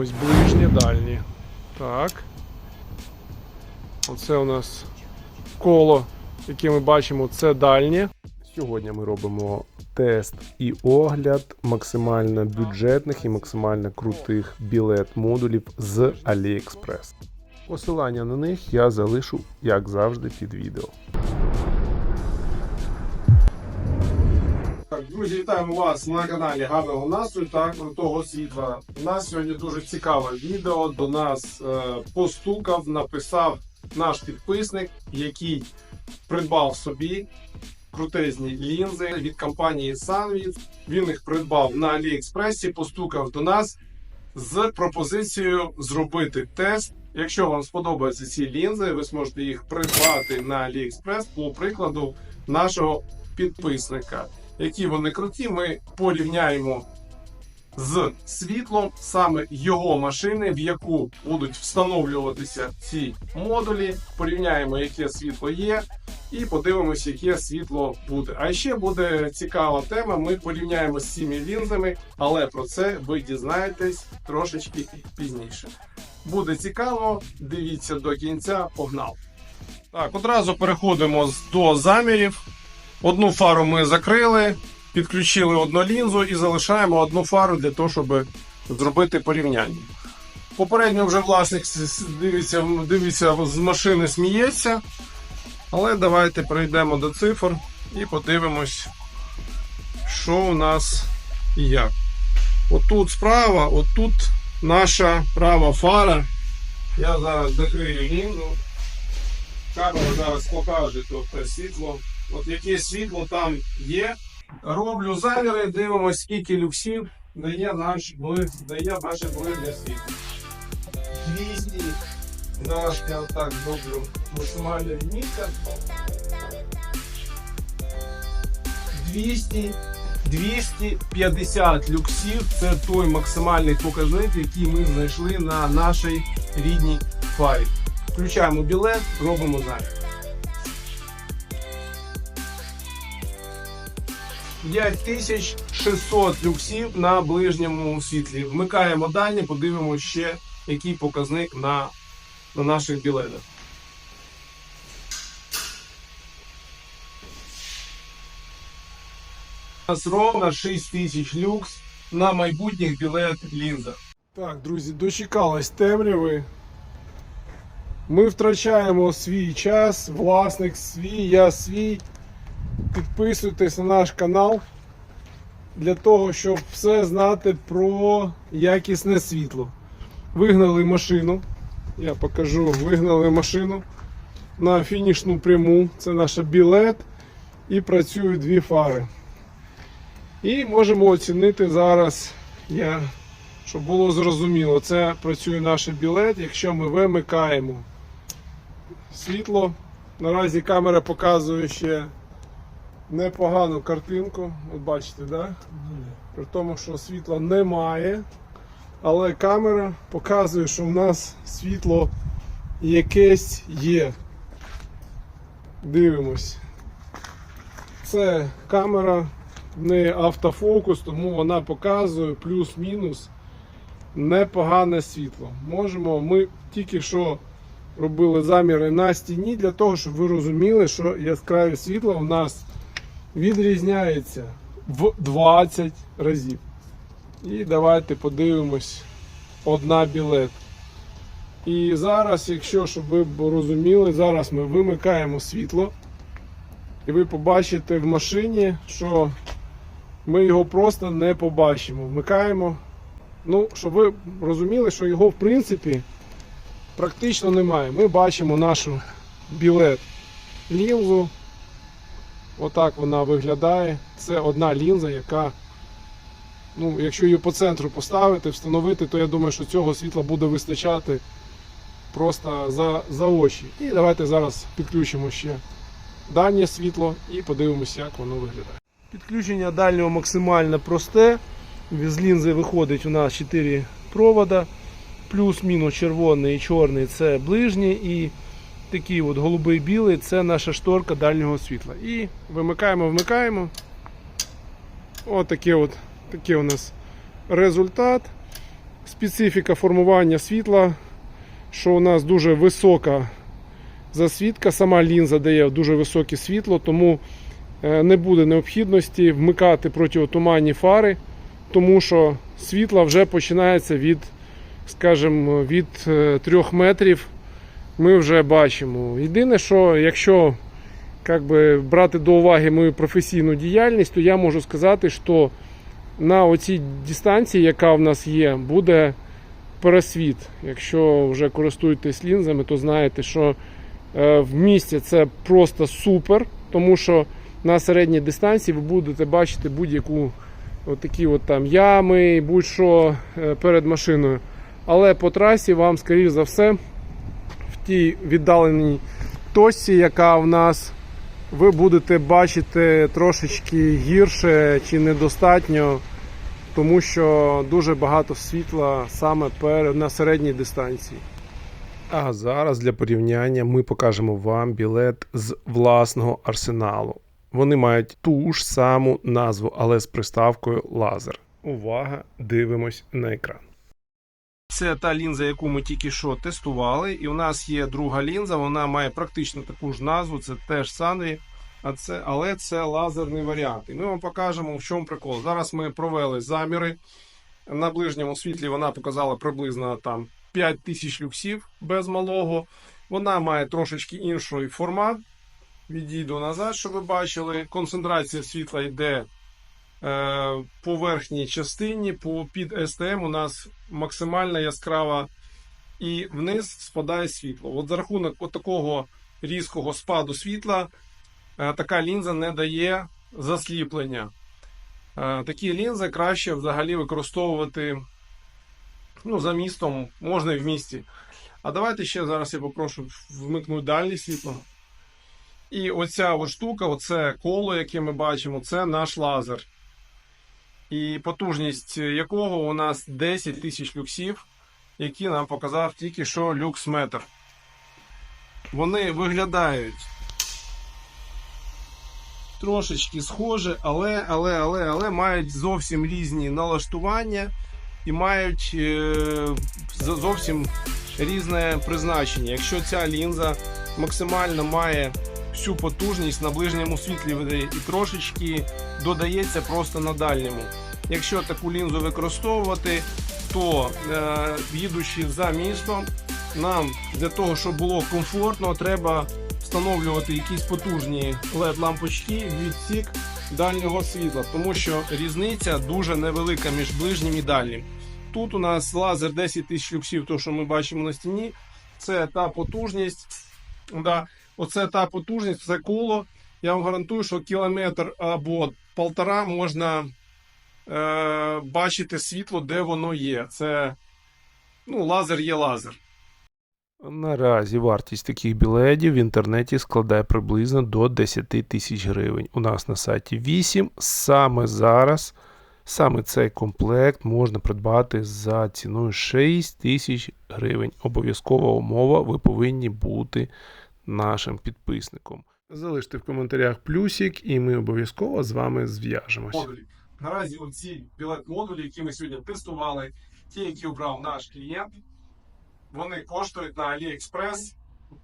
подивимось ближнє, дальнє. Так. Оце у нас коло, яке ми бачимо, це дальнє. Сьогодні ми робимо тест і огляд максимально бюджетних і максимально крутих білет-модулів з AliExpress. Посилання на них я залишу, як завжди, під відео. Друзі, вітаємо вас на каналі Гарного настрою та крутого світла. У нас сьогодні дуже цікаве відео. До нас е, постукав, написав наш підписник, який придбав собі крутезні лінзи від компанії Sunvid. Він їх придбав на Аліекспресі, постукав до нас з пропозицією зробити тест. Якщо вам сподобаються ці лінзи, ви зможете їх придбати на AliExpress по прикладу нашого підписника. Які вони круті, ми порівняємо з світлом саме його машини, в яку будуть встановлюватися ці модулі. Порівняємо, яке світло є, і подивимося, яке світло буде. А ще буде цікава тема. Ми порівняємо з цими лінзами, але про це ви дізнаєтесь трошечки пізніше. Буде цікаво, дивіться до кінця, погнав. Так, одразу переходимо до замірів. Одну фару ми закрили, підключили одну лінзу і залишаємо одну фару для того, щоб зробити порівняння. Попередньо вже власник дивиться, дивиться з машини, сміється. Але давайте перейдемо до цифр і подивимось, що у нас і як. Отут справа, отут наша права фара. Я зараз закрию лінзу. Камера зараз покаже тобто світло. От яке світло там є. Роблю заміри, дивимося, скільки люксів дає наш блин, дає наше ближнє світло. 200. Зараз я так зроблю максимальне місце. 200. 250 люксів це той максимальний показник, який ми знайшли на нашій рідній фарі. Включаємо білет, робимо замір. 5600 люксів на ближньому світлі. Вмикаємо дані, подивимося ще, який показник на, на наших білетах. У нас ровно 6000 люкс на майбутніх білет лінзах. Так, друзі, дочекались темряви. Ми втрачаємо свій час, власник свій, я свій. Підписуйтесь на наш канал для того, щоб все знати про якісне світло. Вигнали машину. Я покажу, вигнали машину на фінішну пряму. Це наш білет. І працюють дві фари. І можемо оцінити зараз, я, щоб було зрозуміло, це працює наш білет, якщо ми вимикаємо світло. Наразі камера показує ще непогану картинку. От бачите, да? При тому, що світла немає. Але камера показує, що в нас світло якесь є. Дивимось. Це камера не автофокус, тому вона показує плюс-мінус непогане світло. Можемо, ми тільки що робили заміри на стіні для того, щоб ви розуміли, що яскраве світло у нас відрізняється в 20 разів. І давайте подивимось одна білет. І зараз, якщо щоб ви розуміли, зараз ми вимикаємо світло. І ви побачите в машині, що ми його просто не побачимо. Вмикаємо. Ну, щоб ви розуміли, що його в принципі практично немає. Ми бачимо нашу білет лінзу. Отак вона виглядає. Це одна лінза, яка, ну, якщо її по центру поставити, встановити, то я думаю, що цього світла буде вистачати просто за, за очі. І давайте зараз підключимо ще дальнє світло і подивимося, як воно виглядає. Підключення дальнього максимально просте. З лінзи виходить у нас 4 провода. Плюс-мінус червоний і чорний це ближній. І такий от голубий білий це наша шторка дальнього світла. І вимикаємо, вмикаємо. Ось такий от, такий у нас результат. специфіка формування світла, що у нас дуже висока засвітка, сама лінза дає дуже високе світло, тому е, не буде необхідності вмикати протиотуманні фари, тому що світло вже починається від, скажімо, від 3 метрів. Ми вже бачимо. Єдине, що якщо как би, брати до уваги мою професійну діяльність, то я можу сказати, що на оцій дистанції, яка в нас є, буде пересвіт. Якщо вже користуєтесь лінзами, то знаєте, що е, в місті це просто супер, тому що на середній дистанції ви будете бачити будь-яку такі от там ями, будь-що е, перед машиною. Але по трасі вам, скоріш за все, тій віддаленій точці, яка в нас, ви будете бачити трошечки гірше чи недостатньо, тому що дуже багато світла саме на середній дистанції. А зараз для порівняння ми покажемо вам білет з власного арсеналу. Вони мають ту ж саму назву, але з приставкою лазер. Увага, дивимось на екран. Це та лінза, яку ми тільки що тестували. І у нас є друга лінза, вона має практично таку ж назву, це теж Санві, а це, але це лазерний варіант. І ми вам покажемо, в чому прикол. Зараз ми провели заміри. На ближньому світлі вона показала приблизно там 5000 люксів без малого. Вона має трошечки інший формат. Відійду назад, щоб ви бачили. Концентрація світла йде по верхній частині, по під STM у нас максимально яскрава, і вниз спадає світло. От за рахунок такого різкого спаду світла е, така лінза не дає засліплення. Е, такі лінзи краще взагалі використовувати ну, за містом, можна і в місті. А давайте ще зараз я попрошу вмикнути дальнє світло. І оця штука, оце коло, яке ми бачимо, це наш лазер. І потужність якого у нас 10 тисяч люксів, які нам показав тільки що люксметр. Вони виглядають трошечки схожі, але, але, але, але мають зовсім різні налаштування і мають е, зовсім різне призначення. Якщо ця лінза максимально має всю потужність на ближньому світлі веде і трошечки додається просто на дальньому. Якщо таку лінзу використовувати, то е, їдучи за містом, нам для того, щоб було комфортно, треба встановлювати якісь потужні LED-лампочки відсік дальнього світла, тому що різниця дуже невелика між ближнім і дальнім. Тут у нас лазер 10 тисяч люксів, то що ми бачимо на стіні, це та потужність. Да, Оце та потужність, це коло. Я вам гарантую, що кілометр або полтора можна е, бачити світло, де воно є. Це ну, лазер є лазер. Наразі вартість таких білетів в інтернеті складає приблизно до 10 тисяч гривень. У нас на сайті 8. Саме зараз, саме цей комплект можна придбати за ціною 6 тисяч гривень. Обов'язкова умова, ви повинні бути нашим підписником. Залиште в коментарях плюсик, і ми обов'язково з вами зв'яжемось. модулі. Наразі оці білет-модулі, які ми сьогодні тестували, ті, які обрав наш клієнт, вони коштують на AliExpress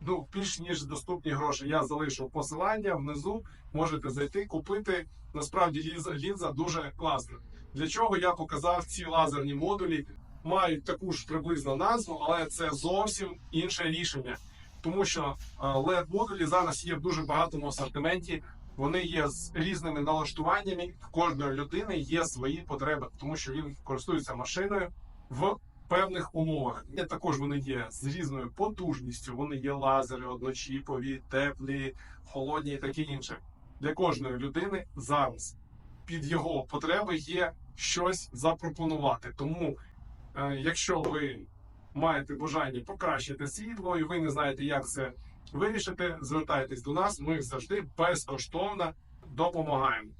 ну, більш ніж доступні гроші. Я залишу посилання внизу, можете зайти, купити. Насправді лінза, лінза дуже класна. Для чого я показав ці лазерні модулі? Мають таку ж приблизно назву, але це зовсім інше рішення. Тому що led модулі зараз є в дуже багатому асортименті. Вони є з різними налаштуваннями. В кожної людини є свої потреби, тому що він користується машиною в певних умовах. І також вони є з різною потужністю. Вони є лазери, одночіпові, теплі, холодні і таке інше. Для кожної людини зараз під його потреби є щось запропонувати. Тому, е, якщо ви маєте бажання покращити світло, і ви не знаєте, як це вирішити, звертайтесь до нас. Ми завжди безкоштовно допомагаємо.